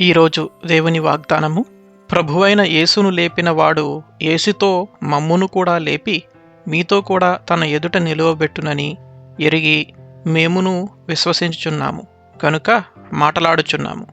ఈరోజు దేవుని వాగ్దానము. ప్రభువైన యేసును లేపిన వాడు యేసుతో మమ్మును కూడా లేపి మీతో కూడా తన ఎదుట నిలువబెట్టునని ఎరిగి మేమును విశ్వసించుచున్నాము. కనుక మాటలాడుచున్నాము.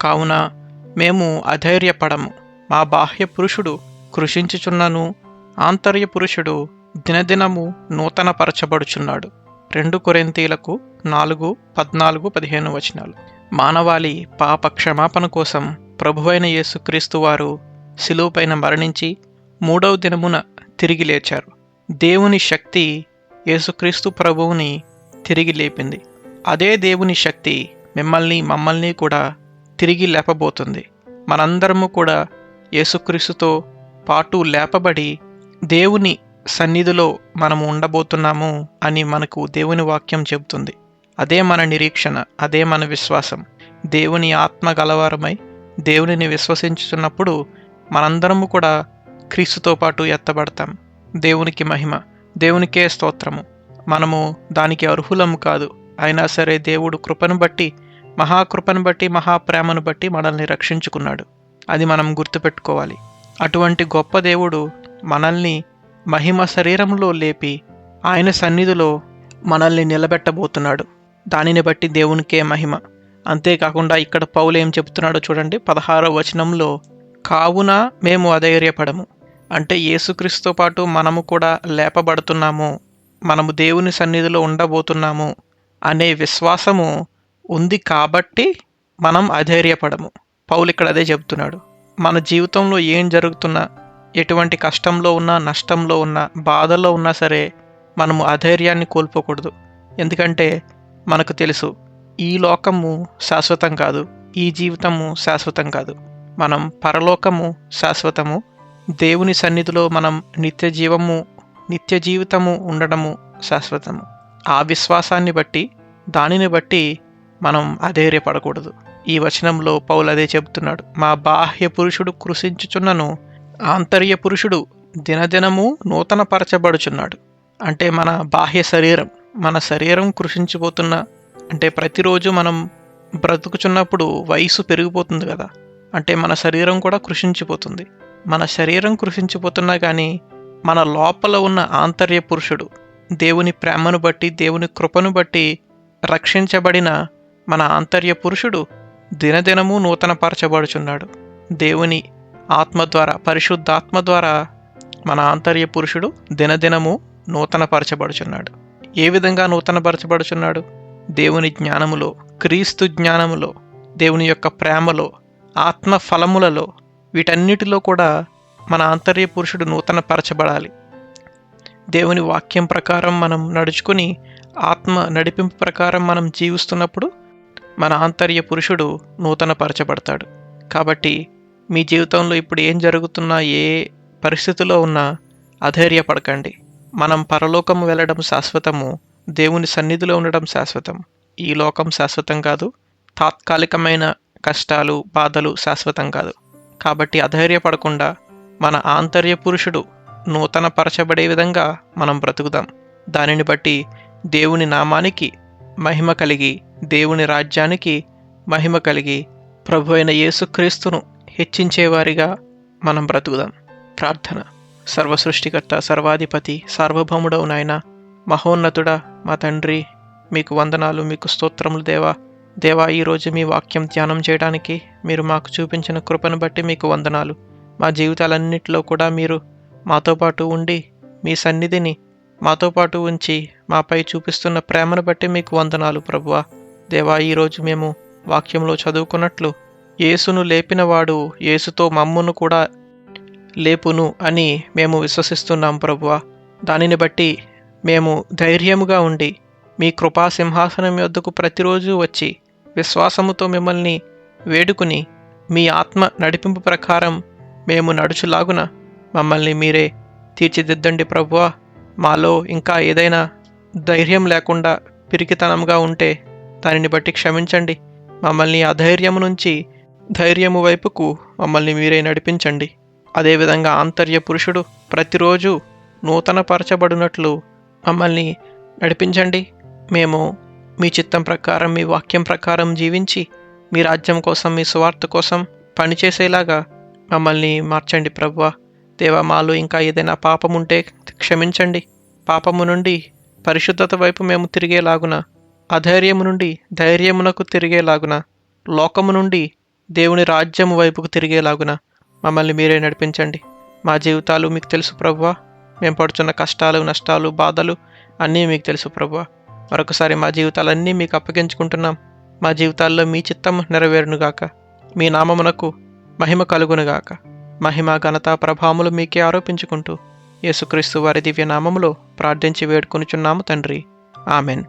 కావున మేము అధైర్యపడము. మా బాహ్య పురుషుడు కృషించుచున్నను ఆంతర్య పురుషుడు దినదినము నూతనపరచబడుచున్నాడు. రెండు కొరెంతీలకు నాలుగు పద్నాలుగు పదిహేను వచనాలు. మానవాళి పాప క్షమాపణ కోసం ప్రభువైన యేసుక్రీస్తు వారు శిలువపైన మరణించి మూడవ దినమున తిరిగి లేచారు. దేవుని శక్తి యేసుక్రీస్తు ప్రభువుని తిరిగి లేపింది. అదే దేవుని శక్తి మిమ్మల్ని మమ్మల్ని కూడా తిరిగి లేపబోతుంది. మనందరము కూడా యేసుక్రీస్తుతో పాటు లేపబడి దేవుని సన్నిధిలో మనము ఉండబోతున్నాము అని మనకు దేవుని వాక్యం చెబుతుంది. అదే మన నిరీక్షణ అదే మన విశ్వాసం. దేవుని ఆత్మ గలవారమై దేవునిని విశ్వసించుతున్నప్పుడు మనందరము కూడా క్రీస్తుతో పాటు ఎత్తబడతాం. దేవునికి మహిమ దేవునికే స్తోత్రము. మనము దానికి అర్హులము కాదు. అయినా సరే దేవుడు కృపను బట్టి మహాకృపను బట్టి మహాప్రేమను బట్టి మనల్ని రక్షించుకున్నాడు. అది మనం గుర్తుపెట్టుకోవాలి. అటువంటి గొప్ప దేవుడు మనల్ని మహిమ శరీరంలో లేపి ఆయన సన్నిధిలో మనల్ని నిలబెట్టబోతున్నాడు. దానిని బట్టి దేవునికే మహిమ. అంతేకాకుండా ఇక్కడ పౌలు ఏం చెప్తున్నాడో చూడండి పదహారో వచనంలో కావున మేము అధైర్యపడము. అంటే యేసుక్రీస్తుతో పాటు మనము కూడా లేపబడుతున్నాము. మనము దేవుని సన్నిధిలో ఉండబోతున్నాము అనే విశ్వాసము ఉంది కాబట్టి మనం అధైర్యపడము. పౌలు ఇక్కడ అదే చెబుతున్నాడు. మన జీవితంలో ఏం జరుగుతున్నా ఎటువంటి కష్టంలో ఉన్నా నష్టంలో ఉన్నా బాధల్లో ఉన్నా సరే మనము అధైర్యాన్ని కోల్పోకూడదు. ఎందుకంటే మనకు తెలుసు ఈ లోకము శాశ్వతం కాదు ఈ జీవితము శాశ్వతం కాదు. మనం పరలోకము శాశ్వతము దేవుని సన్నిధిలో మనం నిత్య జీవము నిత్య జీవితము ఉండడము శాశ్వతము. ఆ విశ్వాసాన్ని బట్టి దానిని బట్టి మనం అధైర్యపడకూడదు. ఈ వచనంలో పౌలు అదే చెబుతున్నాడు మా బాహ్య పురుషుడు కృషించుచున్నను ఆంతర్య పురుషుడు దినదినము నూతనపరచబడుచున్నాడు. అంటే మన బాహ్య శరీరం మన శరీరం కృషించిపోతున్న అంటే ప్రతిరోజు మనం బ్రతుకుచున్నప్పుడు వయసు పెరిగిపోతుంది కదా. అంటే మన శరీరం కూడా కృషించిపోతుంది. మన శరీరం కృషించిపోతున్నా కానీ మన లోపల ఉన్న ఆంతర్య పురుషుడు దేవుని ప్రేమను బట్టి దేవుని కృపను బట్టి రక్షించబడిన మన ఆంతర్య పురుషుడు దినదినము నూతనపరచబడుచున్నాడు. దేవుని ఆత్మ ద్వారా పరిశుద్ధాత్మ ద్వారా మన ఆంతర్య పురుషుడు దినదినము నూతనపరచబడుచున్నాడు. ఏ విధంగా నూతనపరచబడుచున్నాడు? దేవుని జ్ఞానములో క్రీస్తు జ్ఞానములో దేవుని యొక్క ప్రేమలో ఆత్మ ఫలములలో వీటన్నిటిలో కూడా మన ఆంతర్య పురుషుడు నూతనపరచబడాలి. దేవుని వాక్యం ప్రకారం మనం నడుచుకుని ఆత్మ నడిపింపు ప్రకారం మనం జీవిస్తున్నప్పుడు మన ఆంతర్య పురుషుడు నూతనపరచబడతాడు. కాబట్టి మీ జీవితంలో ఇప్పుడు ఏం జరుగుతున్నా ఏ పరిస్థితిలో ఉన్నా అధైర్యపడకండి. మనం పరలోకము వెళ్ళడం శాశ్వతము దేవుని సన్నిధిలో ఉండడం శాశ్వతం. ఈ లోకం శాశ్వతం కాదు తాత్కాలికమైన కష్టాలు బాధలు శాశ్వతం కాదు. కాబట్టి అధైర్యపడకుండా మన ఆంతర్య పురుషుడు నూతన పరచబడే విధంగా మనం బ్రతుకుదాం. దానిని బట్టి దేవుని నామానికి మహిమ కలిగి దేవుని రాజ్యానికి మహిమ కలిగి ప్రభు అయిన యేసుక్రీస్తును హెచ్చించేవారిగా మనం బ్రతుకుదాం. ప్రార్థన. సర్వసృష్టికర్త సర్వాధిపతి సార్వభౌముడవు నాయన మహోన్నతుడా మా తండ్రి మీకు వందనాలు మీకు స్తోత్రములు దేవా. దేవా ఈరోజు మీ వాక్యం ధ్యానం చేయడానికి మీరు మాకు చూపించిన కృపను బట్టి మీకు వందనాలు. మా జీవితాలన్నింటిలో కూడా మీరు మాతో పాటు ఉండి మీ సన్నిధిని మాతో పాటు ఉంచి మాపై చూపిస్తున్న ప్రేమను బట్టి మీకు వందనాలు ప్రభువా. దేవా ఈరోజు మేము వాక్యంలో చదువుకున్నట్లు యేసును లేపినవాడు యేసుతో మమ్మును కూడా లేపును అని మేము విశ్వసిస్తున్నాం ప్రభువా. దానిని బట్టి మేము ధైర్యముగా ఉండి మీ కృపా సింహాసనం యొద్దకు ప్రతిరోజు వచ్చి విశ్వాసముతో మిమ్మల్ని వేడుకుని మీ ఆత్మ నడిపింపు ప్రకారం మేము నడుచులాగున మమ్మల్ని మీరే తీర్చిదిద్దండి ప్రభువా. మాలో ఇంకా ఏదైనా ధైర్యం లేకుండా పిరికితనంగా ఉంటే దానిని బట్టి క్షమించండి. మమ్మల్ని అధైర్యం నుంచి ధైర్యము వైపుకు మమ్మల్ని మీరే నడిపించండి. అదేవిధంగా ఆంతర్య పురుషుడు ప్రతిరోజు నూతనపరచబడినట్లు మమ్మల్ని నడిపించండి. మేము మీ చిత్తం ప్రకారం మీ వాక్యం ప్రకారం జీవించి మీ రాజ్యం కోసం మీ స్వార్థ కోసం పనిచేసేలాగా మమ్మల్ని మార్చండి ప్రభువ. దేవా మాలో ఇంకా ఏదైనా పాపం ఉంటే క్షమించండి. పాపము నుండి పరిశుద్ధత వైపు మేము తిరిగేలాగున అధైర్యము నుండి ధైర్యమునకు తిరిగేలాగున లోకము నుండి దేవుని రాజ్యము వైపుకు తిరిగేలాగున మమ్మల్ని మీరే నడిపించండి. మా జీవితాలు మీకు తెలుసు ప్రభువా. మేము పడుతున్న కష్టాలు నష్టాలు బాధలు అన్నీ మీకు తెలుసు ప్రభువా. మరొకసారి మా జీవితాలన్నీ మీకు అప్పగించుకుంటున్నాం. మా జీవితాల్లో మీ చిత్తం నెరవేరునుగాక మీ నామమునకు మహిమ కలుగునుగాక మహిమ ఘనత ప్రభావములు మీకే ఆరోపించుకుంటూ యేసుక్రీస్తు వారి దివ్య నామములో ప్రార్థించి వేడుకొనుచున్నాము తండ్రి. ఆమెన్.